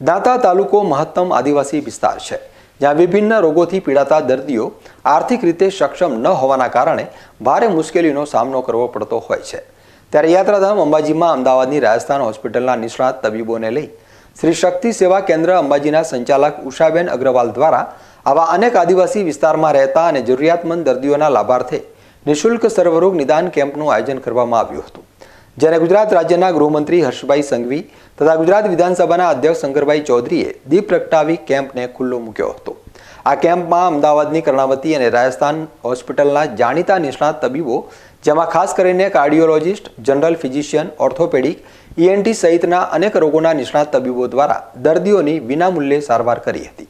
દાંતા તાલુકો મહત્તમ આદિવાસી વિસ્તાર છે, જ્યાં વિભિન્ન રોગોથી પીડાતા દર્દીઓ આર્થિક રીતે સક્ષમ ન હોવાના કારણે ભારે મુશ્કેલીનો સામનો કરવો પડતો હોય છે. ત્યારે યાત્રાધામ અંબાજીમાં અમદાવાદની રાજસ્થાન હોસ્પિટલના નિષ્ણાત તબીબોને લઈ શ્રી શક્તિ સેવા કેન્દ્ર અંબાજીના સંચાલક ઉષાબેન અગ્રવાલ દ્વારા આવા અનેક આદિવાસી વિસ્તારમાં રહેતા અને જરૂરિયાતમંદ દર્દીઓના લાભાર્થે નિઃશુલ્ક સર્વરોગ નિદાન કેમ્પનું આયોજન કરવામાં આવ્યું હતું. જેને ગુજરાત રાજ્યના ગૃહમંત્રી હર્ષભાઈ સંઘવી તથા ગુજરાત વિધાનસભાના અધ્યક્ષ શંકરભાઈ ચૌધરીએ દીપ પ્રગટાવી કેમ્પને ખુલ્લો મૂક્યો હતો. આ કેમ્પમાં અમદાવાદની કર્ણાવતી અને રાજસ્થાન હોસ્પિટલના જાણીતા નિષ્ણાત તબીબો, જેમાં ખાસ કરીને cardiologist, general physician, orthopaedic ENT સહિતના અનેક રોગોના નિષ્ણાત તબીબો દ્વારા દર્દીઓની વિનામૂલ્યે સારવાર કરી હતી.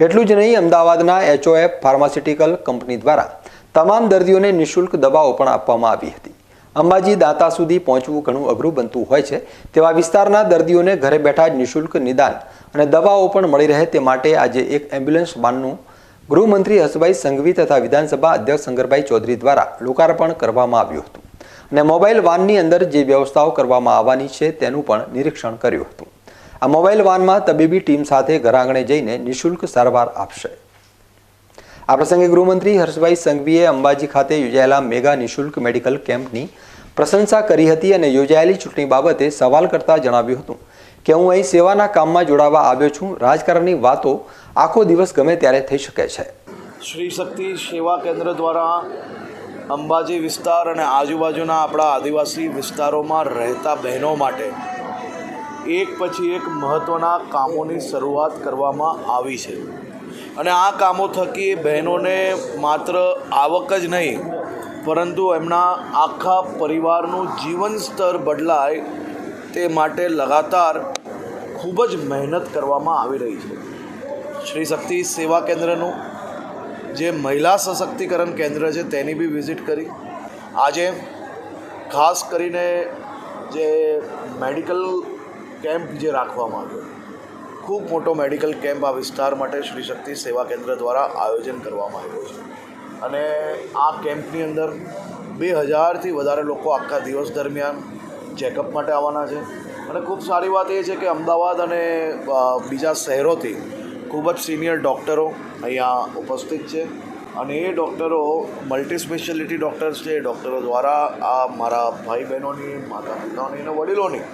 એટલું જ નહીં, અમદાવાદના એચઓએફ ફાર્માસ્યુટિકલ કંપની દ્વારા તમામ દર્દીઓને નિઃશુલ્ક દવાઓ પણ આપવામાં આવી હતી. અંબાજી દાતા સુધી પહોંચવું ઘણું અઘરું બનતું હોય છે, તેવા વિસ્તારના દર્દીઓને ઘરે બેઠા જ નિઃશુલ્ક નિદાન અને દવાઓ પણ મળી રહે તે માટે આજે એક એમ્બ્યુલન્સ વાનનું ગૃહમંત્રી હસભાઈ સંઘવી તથા વિધાનસભા અધ્યક્ષ શંકરભાઈ ચૌધરી દ્વારા લોકાર્પણ કરવામાં આવ્યું હતું. અને મોબાઈલ વાનની અંદર જે વ્યવસ્થાઓ કરવામાં આવવાની છે તેનું પણ નિરીક્ષણ કર્યું હતું. આ મોબાઈલ વાનમાં તબીબી ટીમ સાથે ઘરાંગણે જઈને નિઃશુલ્ક સારવાર આપશે. આ પ્રસંગે ગૃહમંત્રી હર્ષભાઈ સંઘવીએ અંબાજી ખાતે યોજાયેલા મેગા નિઃશુલ્ક મેડિકલ કેમ્પની પ્રશંસા કરી હતી અને યોજાયેલી ચૂંટણી બાબતે સવાલ કરતા જણાવ્યું હતું કે હું અહીં સેવાના કામમાં જોડાવા આવ્યો છું. રાજકારણની વાતો આખો દિવસ ગમે ત્યારે થઈ શકે છે. શ્રી શક્તિ સેવા કેન્દ્ર દ્વારા અંબાજી વિસ્તાર અને આજુબાજુના આપણા આદિવાસી વિસ્તારોમાં રહેતા બહેનો માટે એક પછી એક મહત્ત્વના કામોની શરૂઆત કરવામાં આવી છે. અને આ કામો થકી બહેનોને માત્ર આવક જ નહીં, પરંતુ એમના આખા પરિવારનું જીવન સ્તર બદલાય તે માટે લગાતાર ખૂબ જ મહેનત કરવામાં આવી રહી છે. શ્રી શક્તિ સેવા કેન્દ્રનું જે મહિલા સશક્તિકરણ કેન્દ્ર છે તેની બી વિઝિટ કરી. આજે ખાસ કરીને જે મેડિકલ કેમ્પ જે રાખવામાં આવ્યો ખૂબ મોટો મેડિકલ કેમ્પ આ વિસ્તાર માટે શ્રી શક્તિ સેવા કેન્દ્ર દ્વારા આયોજન કરવામાં આવ્યું છે. અને આ કેમ્પની અંદર બે હજારથી વધારે લોકો આખા દિવસ દરમિયાન ચેકઅપ માટે આવવાના છે. અને ખૂબ સારી વાત એ છે કે અમદાવાદ અને બીજા શહેરોથી ખૂબ જ સિનિયર ડૉક્ટરો અહીંયા ઉપસ્થિત છે. અને એ ડૉક્ટરો મલ્ટી સ્પેશિયાલિટી ડૉક્ટર્સ છે એ ડૉક્ટરો દ્વારા આ મારા ભાઈ બહેનોની માતા પિતાઓની અને વડીલોની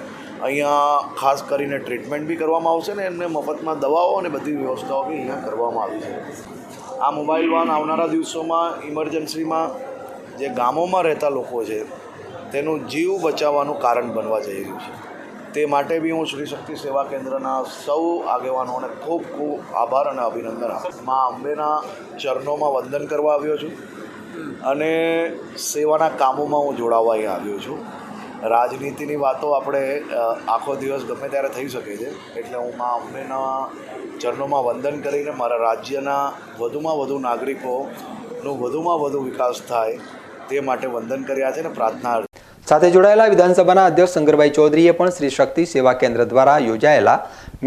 અહીંયા ખાસ કરીને ટ્રીટમેન્ટ બી કરવામાં આવશે ને, એમને મફતમાં દવાઓ અને બધી વ્યવસ્થાઓ બી અહીંયા કરવામાં આવી છે. આ મોબાઈલ વાન આવનારા દિવસોમાં ઇમરજન્સીમાં જે ગામોમાં રહેતા લોકો છે, તેનું જીવ બચાવવાનું કારણ બનવા જઈ રહ્યું છે. તે માટે બી હું શ્રી શક્તિ સેવા કેન્દ્રના સૌ આગેવાનોને ખૂબ ખૂબ આભાર અને અભિનંદન આપું મા અંબેના ચરણોમાં વંદન કરવા આવ્યો છું અને સેવાના કામોમાં હું જોડાવા અહીંયા આવ્યો છું. રાજનીતિની વાતો આપણે આખો દિવસ ગમે ત્યારે થઈ શકે છે. એટલે હું મા અંબેના ચરણોમાં વંદન કરીને મારા રાજ્યના વધુમાં વધુ નાગરિકોનું વધુમાં વધુ વિકાસ થાય તે માટે વંદન કર્યા છે અને પ્રાર્થના સાથે જોડાયેલા વિધાનસભાના અધ્યક્ષ શંકરભાઈ ચૌધરીએ પણ શ્રી શક્તિ સેવા કેન્દ્ર દ્વારા યોજાયેલા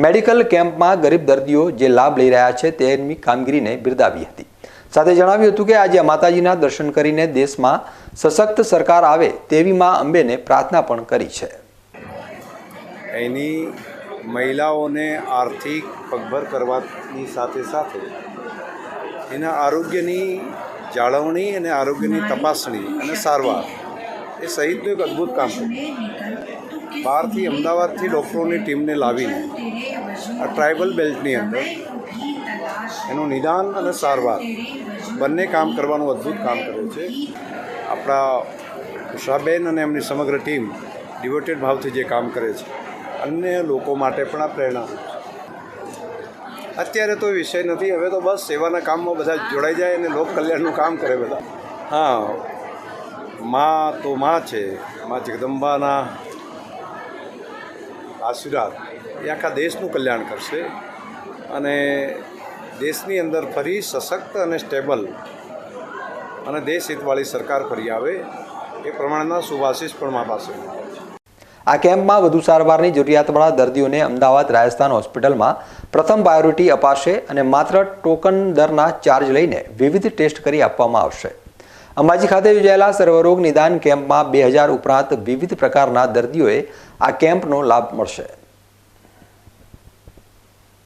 મેડિકલ કેમ્પમાં ગરીબ દર્દીઓ જે લાભ લઈ રહ્યા છે તેની કામગીરીને બિરદાવી હતી. સાથે જણાવ્યું હતું કે આજે માતાજીના દર્શન કરીને દેશમાં સશક્ત સરકાર આવે તેવી મા અંબેને પ્રાર્થના પણ કરી છે. એની મહિલાઓને આર્થિક પગભર કરવાની સાથે સાથે એના આરોગ્યની જાળવણી અને આરોગ્યની તપાસણી અને સારવાર એ સહિતનું એક અદ્ભુત કામ છે. બહારથી અમદાવાદથી ડૉક્ટરોની ટીમને લાવીને આ ટ્રાઇબલ બેલ્ટની અંદર એનું નિદાન અને સારવાર. બંને કામ કરવાનું અદ્ભુત કામ કરે છે. આપણા ઉષાબેન અને એમની સમગ્ર ટીમ ડિવોટેડ ભાવથી જે કામ કરે છે. અન્ય લોકો માટે પણ આ પ્રેરણા અત્યારે તો વિષય નથી, હવે તો બસ સેવાના કામમાં બધા જોડાઈ જાય અને લોક કલ્યાણનું કામ કરે બધા. હા, માં તો માં છે, માં જગદંબાના આશીર્વાદ. એ આખા દેશનું કલ્યાણ કરશે. અને દેશની અંદર ફરી સશક્ત અને સ્ટેબલ અને દેશ હિતવાળી સરકાર ફરી આવે એ પ્રમાણના શુભાશીષ પણ મા પાસે. આ કેમ્પમાં વધુ સારવારની જરૂરિયાતવાળા દર્દીઓને અમદાવાદ રાજસ્થાન હોસ્પિટલમાં પ્રથમ પ્રાયોરિટી અપાશે અને માત્ર ટોકન દરના ચાર્જ લઈને વિવિધ ટેસ્ટ કરી આપવામાં આવશે. અંબાજી ખાતે યોજાયેલા સર્વરોગ નિદાન કેમ્પમાં બે હજાર ઉપરાંત વિવિધ પ્રકારના દર્દીઓએ આ કેમ્પનો લાભ મળશે.